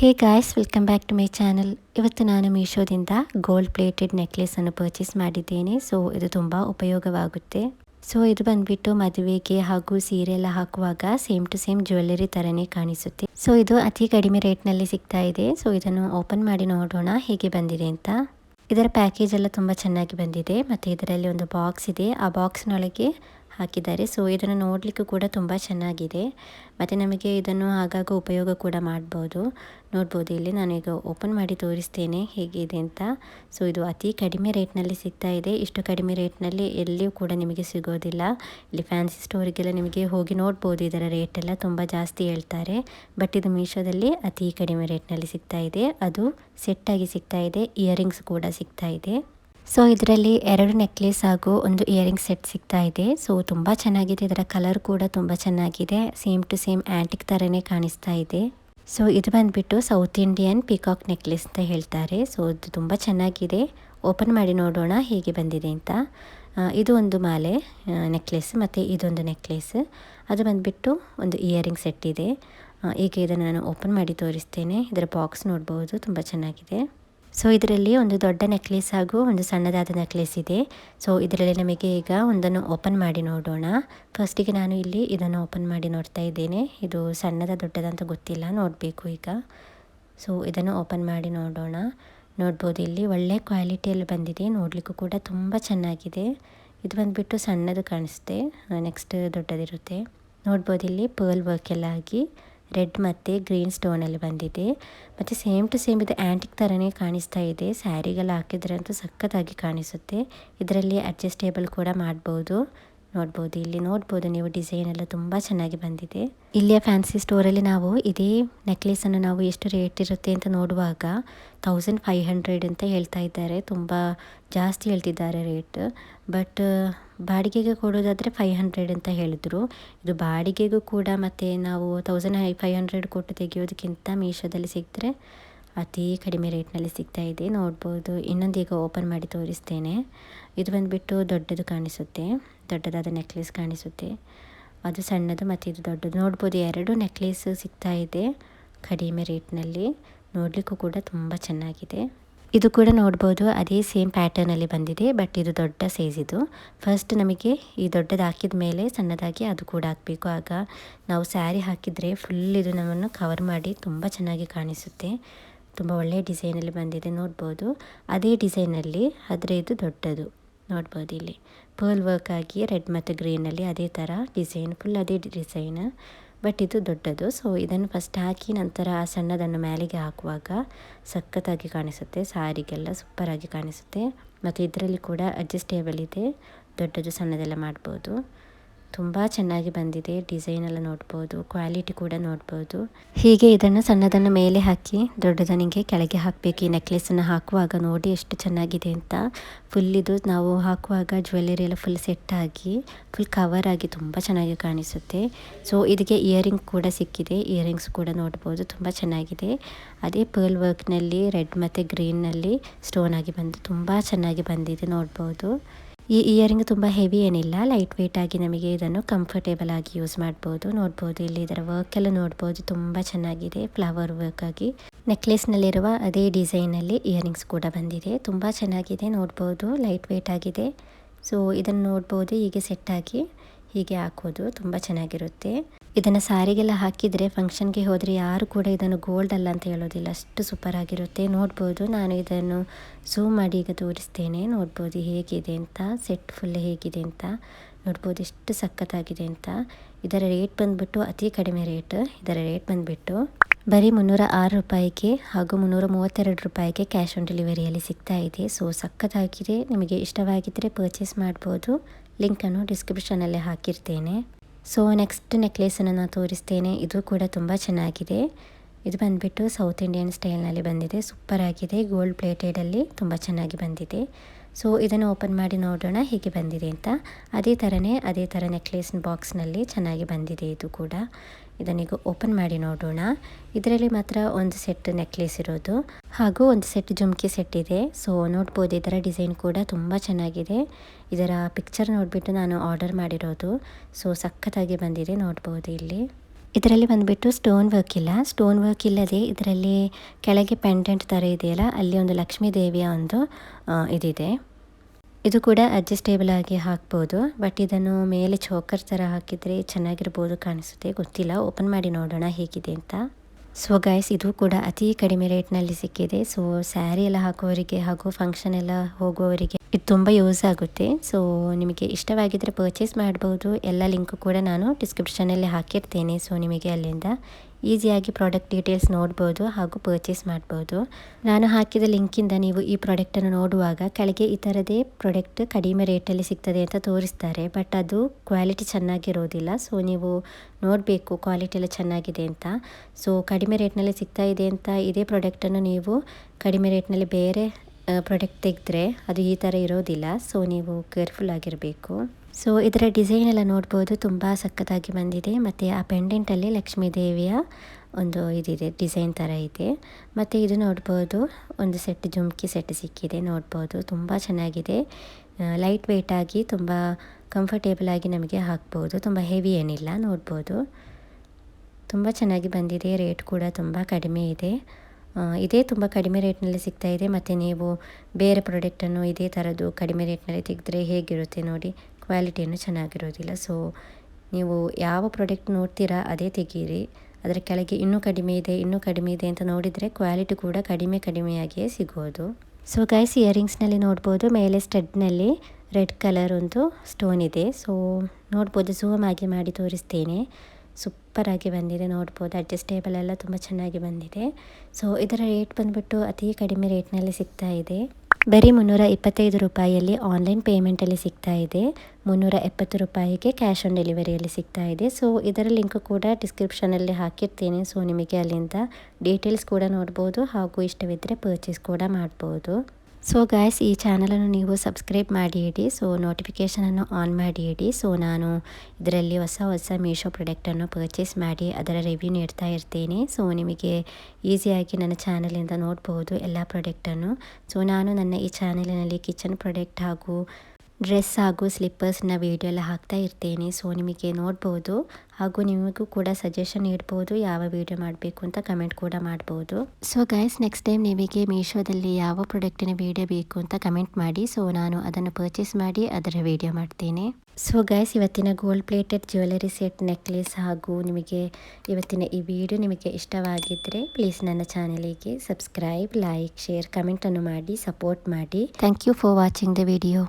Hey guys, welcome back to my channel. ಇವತ್ತು ನಾನು ಮೀಶೋದಿಂದ ಗೋಲ್ಡ್ ಪ್ಲೇಟೆಡ್ ನೆಕ್ಲೆಸನ್ನು ಪರ್ಚೇಸ್ ಮಾಡಿದ್ದೇನೆ. ಸೊ, ಇದು ತುಂಬ ಉಪಯೋಗವಾಗುತ್ತೆ. ಸೊ, ಇದು ಬಂದ್ಬಿಟ್ಟು ಮದುವೆಗೆ ಹಾಗೂ ಸೀರೆ ಎಲ್ಲ ಹಾಕುವಾಗ ಸೇಮ್ ಟು ಸೇಮ್ ಜ್ಯುವೆಲ್ಲರಿ ಥರನೇ ಕಾಣಿಸುತ್ತೆ. ಸೊ, ಇದು ಅತಿ ಕಡಿಮೆ ರೇಟ್ನಲ್ಲಿ ಸಿಗ್ತಾ ಇದೆ. ಸೊ, ಇದನ್ನು ಓಪನ್ ಮಾಡಿ ನೋಡೋಣ ಹೇಗೆ ಬಂದಿದೆ ಅಂತ. ಇದರ ಪ್ಯಾಕೇಜ್ ಎಲ್ಲ ತುಂಬ ಚೆನ್ನಾಗಿ ಬಂದಿದೆ. ಮತ್ತು ಇದರಲ್ಲಿ ಒಂದು ಬಾಕ್ಸ್ ಇದೆ. ಆ ಬಾಕ್ಸ್ನೊಳಗೆ ಹಾಕಿದ್ದಾರೆ. ಸೊ ಇದನ್ನು ನೋಡಲಿಕ್ಕೂ ಕೂಡ ತುಂಬ ಚೆನ್ನಾಗಿದೆ. ಮತ್ತು ನಮಗೆ ಇದನ್ನು ಆಗಾಗ ಉಪಯೋಗ ಕೂಡ ಮಾಡ್ಬೋದು. ನೋಡ್ಬೋದು ಇಲ್ಲಿ ನಾನೀಗ ಓಪನ್ ಮಾಡಿ ತೋರಿಸ್ತೇನೆ ಹೇಗಿದೆ ಅಂತ. ಸೊ ಇದು ಅತಿ ಕಡಿಮೆ ರೇಟ್ನಲ್ಲಿ ಸಿಗ್ತಾ ಇದೆ. ಇಷ್ಟು ಕಡಿಮೆ ರೇಟ್ನಲ್ಲಿ ಎಲ್ಲಿಯೂ ಕೂಡ ನಿಮಗೆ ಸಿಗೋದಿಲ್ಲ. ಇಲ್ಲಿ ಫ್ಯಾನ್ಸಿ ಸ್ಟೋರಿಗೆಲ್ಲ ನಿಮಗೆ ಹೋಗಿ ನೋಡ್ಬೋದು ಇದರ ರೇಟೆಲ್ಲ ತುಂಬ ಜಾಸ್ತಿ ಹೇಳ್ತಾರೆ. ಬಟ್ ಇದು ಮೀಶೋದಲ್ಲಿ ಅತಿ ಕಡಿಮೆ ರೇಟ್ನಲ್ಲಿ ಸಿಗ್ತಾ ಇದೆ. ಅದು ಸೆಟ್ಟಾಗಿ ಸಿಗ್ತಾ ಇದೆ. ಇಯರಿಂಗ್ಸ್ ಕೂಡ ಸಿಗ್ತಾ ಇದೆ. ಸೊ ಇದರಲ್ಲಿ ಎರಡು ನೆಕ್ಲೇಸ್ ಹಾಗೂ ಒಂದು ಇಯರಿಂಗ್ ಸೆಟ್ ಸಿಗ್ತಾ ಇದೆ. ಸೊ ತುಂಬ ಚೆನ್ನಾಗಿದೆ. ಇದರ ಕಲರ್ ಕೂಡ ತುಂಬ ಚೆನ್ನಾಗಿದೆ. ಸೇಮ್ ಟು ಸೇಮ್ ಆ್ಯಂಟಿಕ್ ಥರನೇ ಕಾಣಿಸ್ತಾ ಇದೆ. ಸೊ ಇದು ಬಂದುಬಿಟ್ಟು ಸೌತ್ ಇಂಡಿಯನ್ ಪಿಕಾಕ್ ನೆಕ್ಲೆಸ್ ಅಂತ ಹೇಳ್ತಾರೆ. ಸೊ ಇದು ತುಂಬ ಚೆನ್ನಾಗಿದೆ. ಓಪನ್ ಮಾಡಿ ನೋಡೋಣ ಹೇಗೆ ಬಂದಿದೆ ಅಂತ. ಇದು ಒಂದು ಮಾಲೆ ನೆಕ್ಲೆಸ್ ಮತ್ತು ಇದೊಂದು ನೆಕ್ಲೆಸ್ ಅದು ಬಂದುಬಿಟ್ಟು ಒಂದು ಇಯರಿಂಗ್ ಸೆಟ್ ಇದೆ. ಈಗ ಇದನ್ನು ನಾನು ಓಪನ್ ಮಾಡಿ ತೋರಿಸ್ತೇನೆ. ಇದರ ಬಾಕ್ಸ್ ನೋಡ್ಬೋದು. ತುಂಬ ಚೆನ್ನಾಗಿದೆ. ಸೊ ಇದರಲ್ಲಿ ಒಂದು ದೊಡ್ಡ ನೆಕ್ಲೇಸ್ ಹಾಗೂ ಒಂದು ಸಣ್ಣದಾದ ನೆಕ್ಲೇಸ್ ಇದೆ. ಸೊ ಇದರಲ್ಲಿ ನಮಗೆ ಈಗ ಒಂದನ್ನು ಓಪನ್ ಮಾಡಿ ನೋಡೋಣ. ಫಸ್ಟಿಗೆ ನಾನು ಇಲ್ಲಿ ಇದನ್ನು ಓಪನ್ ಮಾಡಿ ನೋಡ್ತಾ ಇದ್ದೇನೆ. ಇದು ಸಣ್ಣದ ದೊಡ್ಡದಂತ ಗೊತ್ತಿಲ್ಲ, ನೋಡಬೇಕು ಈಗ. ಸೊ ಇದನ್ನು ಓಪನ್ ಮಾಡಿ ನೋಡೋಣ. ನೋಡ್ಬೋದು ಇಲ್ಲಿ ಒಳ್ಳೆ ಕ್ವಾಲಿಟಿಯಲ್ಲಿ ಬಂದಿದೆ, ನೋಡಲಿಕ್ಕೂ ಕೂಡ ತುಂಬ ಚೆನ್ನಾಗಿದೆ. ಇದು ಬಂದುಬಿಟ್ಟು ಸಣ್ಣದು ಕಾಣಿಸುತ್ತೆ ನೆಕ್ಸ್ಟ್ ದೊಡ್ಡದಿರುತ್ತೆ. ನೋಡ್ಬೋದು ಇಲ್ಲಿ ಪರ್ಲ್ ವರ್ಕ್ ಎಲ್ಲ ಆಗಿ. ರೆಡ್ ಮತ್ತು ಗ್ರೀನ್ ಸ್ಟೋನಲ್ಲಿ ಬಂದಿದೆ. ಮತ್ತು ಸೇಮ್ ಟು ಸೇಮ್ ಇದು ಆ್ಯಂಟಿಕ್ ಥರನೇ ಕಾಣಿಸ್ತಾ ಇದೆ. ಸ್ಯಾರಿಗೆಲ್ಲ ಹಾಕಿದ್ರೆ ಅಂತೂ ಸಖತ್ತಾಗಿ ಕಾಣಿಸುತ್ತೆ. ಇದರಲ್ಲಿ ಅಡ್ಜಸ್ಟೇಬಲ್ ಕೂಡ ಮಾಡ್ಬೋದು. ನೋಡ್ಬೋದು, ಇಲ್ಲಿ ನೋಡ್ಬೋದು ನೀವು ಡಿಸೈನ್ ಎಲ್ಲ ತುಂಬ ಚೆನ್ನಾಗಿ ಬಂದಿದೆ. ಇಲ್ಲಿಯ ಫ್ಯಾನ್ಸಿ ಸ್ಟೋರಲ್ಲಿ ನಾವು ಇದೇ ನೆಕ್ಲೆಸನ್ನು ನಾವು ಎಷ್ಟು ರೇಟ್ ಇರುತ್ತೆ ಅಂತ ನೋಡುವಾಗ ತೌಸಂಡ್ ಫೈವ್ ಹಂಡ್ರೆಡ್ ಅಂತ ಹೇಳ್ತಾ ಇದ್ದಾರೆ. ತುಂಬ ಜಾಸ್ತಿ ಹೇಳ್ತಿದ್ದಾರೆ ರೇಟ್ ಬಟ್ ಬಾಡಿಗೆಗೆ ಕೊಡೋದಾದರೆ ಫೈವ್ ಹಂಡ್ರೆಡ್ ಅಂತ ಹೇಳಿದ್ರು. ಇದು ಬಾಡಿಗೆಗೂ ಕೂಡ ಮತ್ತು ನಾವು ತೌಸಂಡ್ ಫೈವ್ ಹಂಡ್ರೆಡ್ ಕೊಟ್ಟು ತೆಗೆಯೋದಕ್ಕಿಂತ ಮೀಶೋದಲ್ಲಿ ಸಿಗ್ತರೆ ಅತಿ ಕಡಿಮೆ ರೇಟ್ನಲ್ಲಿ ಸಿಗ್ತಾ ಇದೆ. ನೋಡ್ಬೋದು, ಇನ್ನೊಂದು ಓಪನ್ ಮಾಡಿ ತೋರಿಸ್ತೇನೆ. ಇದು ಬಂದುಬಿಟ್ಟು ದೊಡ್ಡದು ಕಾಣಿಸುತ್ತೆ. ದೊಡ್ಡದಾದ ನೆಕ್ಲೇಸ್ ಕಾಣಿಸುತ್ತೆ. ಅದು ಸಣ್ಣದು ಮತ್ತು ಇದು ದೊಡ್ಡದು. ನೋಡ್ಬೋದು ಎರಡು ನೆಕ್ಲೇಸ್ ಸಿಗ್ತಾ ಇದೆ ಕಡಿಮೆ ರೇಟ್ನಲ್ಲಿ ನೋಡಲಿಕ್ಕೂ ಕೂಡ ತುಂಬ ಚೆನ್ನಾಗಿದೆ. ಇದು ಕೂಡ ನೋಡ್ಬೋದು ಅದೇ ಸೇಮ್ ಪ್ಯಾಟರ್ನಲ್ಲಿ ಬಂದಿದೆ ಬಟ್ ಇದು ದೊಡ್ಡ ಸೈಜ್ ಇದು. ಫಸ್ಟ್ ನಮಗೆ ಈ ದೊಡ್ಡದು ಹಾಕಿದ ಮೇಲೆ ಸಣ್ಣದಾಗಿ ಅದು ಕೂಡ ಹಾಕಬೇಕು. ಆಗ ನಾವು ಸ್ಯಾರಿ ಹಾಕಿದರೆ ಫುಲ್ ಇದು ನಮ್ಮನ್ನು ಕವರ್ ಮಾಡಿ ತುಂಬ ಚೆನ್ನಾಗಿ ಕಾಣಿಸುತ್ತೆ. ತುಂಬ ಒಳ್ಳೆಯ ಡಿಸೈನಲ್ಲಿ ಬಂದಿದೆ, ನೋಡ್ಬೋದು. ಅದೇ ಡಿಸೈನಲ್ಲಿ ಆದರೆ ಇದು ದೊಡ್ಡದು. ನೋಡ್ಬೋದು ಇಲ್ಲಿ. ಪರ್ಲ್ ವರ್ಕ್ ಆಗಿ ರೆಡ್ ಮತ್ತು ಗ್ರೀನಲ್ಲಿ ಅದೇ ಥರ ಡಿಸೈನ್ ಫುಲ್ ಅದೇ ಡಿಸೈನ್. ಬಟ್ ಇದು ದೊಡ್ಡದು. ಸೊ ಇದನ್ನು ಫಸ್ಟ್ ಹಾಕಿ ನಂತರ ಆ ಸಣ್ಣದನ್ನು ಮ್ಯಾಲಿಗೆ ಹಾಕುವಾಗ ಸಖತ್ತಾಗಿ ಕಾಣಿಸುತ್ತೆ. ಸಾರಿಗೆಲ್ಲ ಸೂಪರಾಗಿ ಕಾಣಿಸುತ್ತೆ. ಮತ್ತು ಇದರಲ್ಲಿ ಕೂಡ ಅಡ್ಜಸ್ಟೇಬಲ್ ಇದೆ. ದೊಡ್ಡದು ಸಣ್ಣದೆಲ್ಲ ಮಾಡ್ಬೋದು. ತುಂಬ ಚೆನ್ನಾಗಿ ಬಂದಿದೆ. ಡಿಸೈನ್ ಎಲ್ಲ ನೋಡ್ಬೋದು, ಕ್ವಾಲಿಟಿ ಕೂಡ ನೋಡ್ಬೋದು. ಹೀಗೆ ಇದನ್ನು ಸಣ್ಣದನ್ನು ಮೇಲೆ ಹಾಕಿ ದೊಡ್ಡದನಿಗೆ ಕೆಳಗೆ ಹಾಕಬೇಕು. ಈ ನೆಕ್ಲೆಸನ್ನು ಹಾಕುವಾಗ ನೋಡಿ ಎಷ್ಟು ಚೆನ್ನಾಗಿದೆ ಅಂತ. ಫುಲ್ ಇದು ನಾವು ಹಾಕುವಾಗ ಜ್ಯುವೆಲ್ಲರಿ ಎಲ್ಲ ಫುಲ್ ಸೆಟ್ ಆಗಿ ಫುಲ್ ಕವರ್ ಆಗಿ ತುಂಬ ಚೆನ್ನಾಗಿ ಕಾಣಿಸುತ್ತೆ. ಸೊ ಇದಕ್ಕೆ ಇಯರಿಂಗ್ ಕೂಡ ಸಿಕ್ಕಿದೆ. ಇಯರಿಂಗ್ಸ್ ಕೂಡ ನೋಡ್ಬೋದು. ತುಂಬ ಚೆನ್ನಾಗಿದೆ. ಅದೇ ಪರ್ಲ್ ವರ್ಕ್ನಲ್ಲಿ ರೆಡ್ ಮತ್ತು ಗ್ರೀನ್ನಲ್ಲಿ ಸ್ಟೋನ್ ಆಗಿ ಬಂದು ತುಂಬ ಚೆನ್ನಾಗಿ ಬಂದಿದೆ ನೋಡ್ಬೋದು. ಈ ಇಯರಿಂಗ್ ತುಂಬ ಹೆವಿ ಏನಿಲ್ಲ, ಲೈಟ್ ವೆಯ್ಟಾಗಿ ನಮಗೆ ಇದನ್ನು ಕಂಫರ್ಟೇಬಲ್ ಆಗಿ ಯೂಸ್ ಮಾಡ್ಬೋದು, ನೋಡ್ಬೋದು. ಇಲ್ಲಿ ಇದರ ವರ್ಕ್ ಎಲ್ಲ ನೋಡ್ಬೋದು, ತುಂಬ ಚೆನ್ನಾಗಿದೆ, ಫ್ಲವರ್ ವರ್ಕ್ ಆಗಿ. ನೆಕ್ಲೆಸ್ನಲ್ಲಿರುವ ಅದೇ ಡಿಸೈನಲ್ಲಿ ಇಯರಿಂಗ್ಸ್ ಕೂಡ ಬಂದಿದೆ, ತುಂಬ ಚೆನ್ನಾಗಿದೆ, ನೋಡ್ಬೋದು, ಲೈಟ್ ವೆಯ್ಟ್ ಆಗಿದೆ. ಸೊ ಇದನ್ನು ನೋಡ್ಬೋದು, ಹೀಗೆ ಸೆಟ್ ಆಗಿ. ಹೀಗೆ ಹಾಕೋದು ತುಂಬ ಚೆನ್ನಾಗಿರುತ್ತೆ. ಇದನ್ನು ಸಾರಿಗೆಲ್ಲ ಹಾಕಿದರೆ ಫಂಕ್ಷನ್ಗೆ ಹೋದರೆ ಯಾರು ಕೂಡ ಇದನ್ನು ಗೋಲ್ಡ್ ಅಲ್ಲ ಅಂತ ಹೇಳೋದಿಲ್ಲ. ಅಷ್ಟು ಸೂಪರ್ ಆಗಿರುತ್ತೆ. ನೋಡ್ಬೋದು, ನಾನು ಇದನ್ನು ಝೂಮ್ ಮಾಡಿ ಈಗ ತೋರಿಸ್ತೇನೆ. ನೋಡ್ಬೋದು ಹೇಗಿದೆ ಅಂತ. ಸೆಟ್ ಫುಲ್ ಹೇಗಿದೆ ಅಂತ. ನೋಡ್ಬೋದು ಎಷ್ಟು ಸಖತ್ತಾಗಿದೆ ಅಂತ. ಇದರ ರೇಟ್ ಬಂದುಬಿಟ್ಟು ಅತಿ ಕಡಿಮೆ ರೇಟ್ ಇದರ ರೇಟ್ ಬಂದುಬಿಟ್ಟು ಬರೀ ಮುನ್ನೂರ ಆರು ರೂಪಾಯಿಗೆ ಹಾಗೂ ಮುನ್ನೂರ ಮೂವತ್ತೆರಡು ರೂಪಾಯಿಗೆ ಕ್ಯಾಶ್ ಆನ್ ಡೆಲಿವರಿಯಲ್ಲಿ ಸಿಗ್ತಾ ಇದೆ. ಸೊ ಸಖತ್ತಾಗಿದೆ. ನಿಮಗೆ ಇಷ್ಟವಾಗಿದ್ದರೆ ಪರ್ಚೇಸ್ ಮಾಡ್ಬೋದು. ಲಿಂಕನ್ನು ಡಿಸ್ಕ್ರಿಪ್ಷನಲ್ಲಿ ಹಾಕಿರ್ತೇನೆ. ಸೊ ನೆಕ್ಸ್ಟ್ ನೆಕ್ಲೇಸನ್ನು ನಾನು ತೋರಿಸ್ತೇನೆ. ಇದು ಕೂಡ ತುಂಬ ಚೆನ್ನಾಗಿದೆ. ಇದು ಬಂದುಬಿಟ್ಟು ಸೌತ್ ಇಂಡಿಯನ್ ಸ್ಟೈಲ್ನಲ್ಲಿ ಬಂದಿದೆ. ಸೂಪರ್ ಆಗಿದೆ. ಗೋಲ್ಡ್ ಪ್ಲೇಟೆಡಲ್ಲಿ ತುಂಬ ಚೆನ್ನಾಗಿ ಬಂದಿದೆ. ಸೊ ಇದನ್ನು ಓಪನ್ ಮಾಡಿ ನೋಡೋಣ ಹೇಗೆ ಬಂದಿದೆ ಅಂತ. ಅದೇ ಥರನೇ ಅದೇ ಥರ ನೆಕ್ಲೇಸ್ನ ಬಾಕ್ಸ್ನಲ್ಲಿ ಚೆನ್ನಾಗಿ ಬಂದಿದೆ ಇದು ಕೂಡ. ಇದನ್ನೀಗ ಓಪನ್ ಮಾಡಿ ನೋಡೋಣ. ಇದರಲ್ಲಿ ಮಾತ್ರ ಒಂದು ಸೆಟ್ ನೆಕ್ಲೇಸ್ ಇರೋದು. ಹಾಗೂ ಒಂದು ಸೆಟ್ ಜುಮ್ಕಿ ಸೆಟ್ ಇದೆ. ಸೊ ನೋಡ್ಬೋದು ಇದರ ಡಿಸೈನ್ ಕೂಡ ತುಂಬ ಚೆನ್ನಾಗಿದೆ. ಇದರ ಪಿಕ್ಚರ್ ನೋಡಿಬಿಟ್ಟು ನಾನು ಆರ್ಡರ್ ಮಾಡಿರೋದು. ಸೊ ಸಖತ್ತಾಗಿ ಬಂದಿದೆ, ನೋಡ್ಬೋದು ಇಲ್ಲಿ. ಇದರಲ್ಲಿ ಬಂದುಬಿಟ್ಟು ಸ್ಟೋನ್ ವರ್ಕ್ ಇಲ್ಲ. ಸ್ಟೋನ್ ವರ್ಕ್ ಇಲ್ಲದೆ ಇದರಲ್ಲಿ ಕೆಳಗೆ ಪೆಂಡೆಂಟ್ ಥರ ಇದೆಯಲ್ಲ, ಅಲ್ಲಿ ಒಂದು ಲಕ್ಷ್ಮೀ ದೇವಿಯ ಒಂದು ಇದಿದೆ. ಇದು ಕೂಡ ಅಡ್ಜಸ್ಟೇಬಲ್ ಆಗಿ ಹಾಕ್ಬೋದು. ಬಟ್ ಇದನ್ನು ಮೇಲೆ ಚೋಕರ್ ಥರ ಹಾಕಿದರೆ ಚೆನ್ನಾಗಿರ್ಬೋದು ಕಾಣಿಸುತ್ತೆ. ಗೊತ್ತಿಲ್ಲ. ಓಪನ್ ಮಾಡಿ ನೋಡೋಣ ಹೇಗಿದೆ ಅಂತ. ಸೊ ಗೈಸ್ ಇದು ಕೂಡ ಅತಿ ಕಡಿಮೆ ರೇಟ್ನಲ್ಲಿ ಸಿಕ್ಕಿದೆ. ಸೊ ಸ್ಯಾರಿ ಎಲ್ಲ ಹಾಕುವವರಿಗೆ ಹಾಗೂ ಫಂಕ್ಷನ್ ಎಲ್ಲ ಹೋಗುವವರಿಗೆ ಇದು ತುಂಬ ಯೂಸ್ ಆಗುತ್ತೆ. ಸೊ ನಿಮಗೆ ಇಷ್ಟವಾಗಿದ್ದರೆ ಪರ್ಚೇಸ್ ಮಾಡ್ಬೋದು. ಎಲ್ಲ ಲಿಂಕು ಕೂಡ ನಾನು ಡಿಸ್ಕ್ರಿಪ್ಷನಲ್ಲಿ ಹಾಕಿರ್ತೇನೆ. ಸೊ ನಿಮಗೆ ಅಲ್ಲಿಂದ ಈಸಿಯಾಗಿ ಪ್ರಾಡಕ್ಟ್ ಡೀಟೇಲ್ಸ್ ನೋಡ್ಬೋದು ಹಾಗೂ ಪರ್ಚೇಸ್ ಮಾಡ್ಬೋದು. ನಾನು ಹಾಕಿದ ಲಿಂಕಿಂದ ನೀವು ಈ ಪ್ರಾಡಕ್ಟನ್ನು ನೋಡುವಾಗ ಕೆಳಗೆ ಈ ಥರದೇ ಪ್ರಾಡಕ್ಟ್ ಕಡಿಮೆ ರೇಟಲ್ಲಿ ಸಿಗ್ತದೆ ಅಂತ ತೋರಿಸ್ತಾರೆ. ಬಟ್ ಅದು ಕ್ವಾಲಿಟಿ ಚೆನ್ನಾಗಿರೋದಿಲ್ಲ. ಸೊ, ನೀವು ನೋಡಬೇಕು ಕ್ವಾಲಿಟಿ ಎಲ್ಲ ಚೆನ್ನಾಗಿದೆ ಅಂತ. ಸೊ, ಕಡಿಮೆ ರೇಟ್ನಲ್ಲಿ ಸಿಗ್ತಾ ಇದೆ ಅಂತ ಇದೇ ಪ್ರಾಡಕ್ಟನ್ನು ನೀವು ಕಡಿಮೆ ರೇಟ್ನಲ್ಲಿ ಬೇರೆ ಪ್ರಾಡಕ್ಟ್ ತೆಗೆದ್ರೆ ಅದು ಈ ಥರ ಇರೋದಿಲ್ಲ. ಸೊ, ನೀವು ಕೇರ್ಫುಲ್ ಆಗಿರಬೇಕು. ಸೊ ಇದರ ಡಿಸೈನ್ ಎಲ್ಲ ನೋಡ್ಬೋದು. ತುಂಬ ಸಖತ್ತಾಗಿ ಬಂದಿದೆ. ಮತ್ತು ಆ ಪೆಂಡೆಂಟಲ್ಲಿ ಲಕ್ಷ್ಮೀ ದೇವಿಯ ಒಂದು ಇದಿದೆ ಡಿಸೈನ್ ಥರ ಇದೆ. ಮತ್ತು ಇದು ನೋಡ್ಬೋದು, ಒಂದು ಸೆಟ್ ಜುಮ್ಕಿ ಸೆಟ್ ಸಿಕ್ಕಿದೆ, ನೋಡ್ಬೋದು. ತುಂಬ ಚೆನ್ನಾಗಿದೆ. ಲೈಟ್ ವೆಯ್ಟಾಗಿ ತುಂಬ ಕಂಫರ್ಟೇಬಲ್ ಆಗಿ ನಮಗೆ ಹಾಕ್ಬೋದು. ತುಂಬ ಹೆವಿ ಏನಿಲ್ಲ, ನೋಡ್ಬೋದು. ತುಂಬ ಚೆನ್ನಾಗಿ ಬಂದಿದೆ. ರೇಟ್ ಕೂಡ ತುಂಬ ಕಡಿಮೆ ಇದೆ. ಇದೇ ತುಂಬ ಕಡಿಮೆ ರೇಟ್ನಲ್ಲಿ ಸಿಗ್ತಾ ಇದೆ. ಮತ್ತು ನೀವು ಬೇರೆ ಪ್ರಾಡಕ್ಟನ್ನು ಇದೇ ಥರದ್ದು ಕಡಿಮೆ ರೇಟ್ನಲ್ಲಿ ತೆಗೆದ್ರೆ ಹೇಗಿರುತ್ತೆ ನೋಡಿ. ಕ್ವಾಲಿಟಿಯನ್ನು ಚೆನ್ನಾಗಿರೋದಿಲ್ಲ. ಸೊ ನೀವು ಯಾವ ಪ್ರಾಡಕ್ಟ್ ನೋಡ್ತೀರಾ ಅದೇ ತೆಗೀರಿ. ಅದರ ಕೆಳಗೆ ಇನ್ನೂ ಕಡಿಮೆ ಇದೆ, ಇನ್ನೂ ಕಡಿಮೆ ಇದೆ ಅಂತ ನೋಡಿದರೆ ಕ್ವಾಲಿಟಿ ಕೂಡ ಕಡಿಮೆ ಕಡಿಮೆಯಾಗಿಯೇ ಸಿಗೋದು. ಸೊ ಗೈಸ್ ಇಯರಿಂಗ್ಸ್ನಲ್ಲಿ ನೋಡ್ಬೋದು. ಮೇಲೆ ಸ್ಟಡ್ನಲ್ಲಿ ರೆಡ್ ಕಲರ್ ಒಂದು ಸ್ಟೋನ್ ಇದೆ. ಸೊ ನೋಡ್ಬೋದು ಝೂಮ್ ಆಗಿ ಮಾಡಿ ತೋರಿಸ್ತೇನೆ. ಸೂಪರಾಗಿ ಬಂದಿದೆ, ನೋಡ್ಬೋದು. ಅಡ್ಜಸ್ಟೇಬಲ್ ಎಲ್ಲ ತುಂಬ ಚೆನ್ನಾಗಿ ಬಂದಿದೆ. ಸೊ ಇದರ ರೇಟ್ ಬಂದುಬಿಟ್ಟು ಅತಿ ಕಡಿಮೆ ರೇಟ್ನಲ್ಲಿ ಸಿಗ್ತಾ ಇದೆ. ಬರೀ ಮುನ್ನೂರ ಇಪ್ಪತ್ತೈದು ರೂಪಾಯಿಯಲ್ಲಿ ಆನ್ಲೈನ್ ಪೇಮೆಂಟಲ್ಲಿ ಸಿಗ್ತಾ ಇದೆ. ಮುನ್ನೂರ ಎಪ್ಪತ್ತು ರೂಪಾಯಿಗೆ ಕ್ಯಾಶ್ ಆನ್ ಡೆಲಿವರಿಯಲ್ಲಿ ಸಿಗ್ತಾ ಇದೆ. ಸೊ ಇದರ ಲಿಂಕ್ ಕೂಡ ಡಿಸ್ಕ್ರಿಪ್ಷನಲ್ಲಿ ಹಾಕಿರ್ತೀನಿ. ಸೊ ನಿಮಗೆ ಅಲ್ಲಿಂದ ಡೀಟೇಲ್ಸ್ ಕೂಡ ನೋಡ್ಬೋದು ಹಾಗೂ ಇಷ್ಟವಿದ್ದರೆ ಪರ್ಚೇಸ್ ಕೂಡ ಮಾಡ್ಬೋದು. ಸೊ ಗಾಯ್ಸ್ ಈ ಚಾನಲನ್ನು ನೀವು ಸಬ್ಸ್ಕ್ರೈಬ್ ಮಾಡಿ ಇಡಿ ಸೊ ನೋಟಿಫಿಕೇಷನನ್ನು ಆನ್ ಮಾಡಿ ಇಡಿ ಸೊ ನಾನು ಇದರಲ್ಲಿ ಹೊಸ ಹೊಸ ಮೀಶೋ ಪ್ರಾಡಕ್ಟನ್ನು ಪರ್ಚೇಸ್ ಮಾಡಿ ಅದರ ರಿವ್ಯೂ ನೀಡ್ತಾ ಇರ್ತೀನಿ. ಸೊ ನಿಮಗೆ ಈಸಿಯಾಗಿ ನನ್ನ ಚಾನಲಿಂದ ನೋಡ್ಬೋದು ಎಲ್ಲ ಪ್ರಾಡಕ್ಟನ್ನು ಸೊ ನಾನು ನನ್ನ ಈ ಚಾನಲಿನಲ್ಲಿ ಕಿಚನ್ ಪ್ರಾಡಕ್ಟ್ ಹಾಗೂ ಡ್ರೆಸ್ ಹಾಗೂ ಸ್ಲಿಪ್ಪರ್ಸ್ನ ವೀಡಿಯೋ ಎಲ್ಲ ಹಾಕ್ತಾ ಇರ್ತೇನೆ. ಸೊ, ನಿಮಗೆ ನೋಡ್ಬೋದು ಹಾಗೂ ನಿಮಗೂ ಕೂಡ ಸಜೆಷನ್ ಇಡ್ಬೋದು ಯಾವ ವಿಡಿಯೋ ಮಾಡಬೇಕು ಅಂತ ಕಮೆಂಟ್ ಕೂಡ ಮಾಡ್ಬೋದು. ಸೊ ಗೈಸ್ ನೆಕ್ಸ್ಟ್ ಟೈಮ್ ನಿಮಗೆ ಮೀಶೋದಲ್ಲಿ ಯಾವ ಪ್ರಾಡಕ್ಟಿನ ವಿಡಿಯೋ ಬೇಕು ಅಂತ ಕಮೆಂಟ್ ಮಾಡಿ. ಸೊ, ನಾನು ಅದನ್ನು ಪರ್ಚೇಸ್ ಮಾಡಿ ಅದರ ವಿಡಿಯೋ ಮಾಡ್ತೇನೆ. ಸೊ ಗೈಸ್ ಇವತ್ತಿನ gold plated jewellery set necklace ಹಾಗೂ ನಿಮಗೆ ಇವತ್ತಿನ ಈ ವಿಡಿಯೋ ನಿಮಗೆ ಇಷ್ಟವಾಗಿದ್ದರೆ ಪ್ಲೀಸ್ ನನ್ನ ಚಾನಲಿಗೆ ಸಬ್ಸ್ಕ್ರೈಬ್ ಲೈಕ್ ಶೇರ್ ಕಮೆಂಟನ್ನು ಮಾಡಿ ಸಪೋರ್ಟ್ ಮಾಡಿ. Thank you for watching the video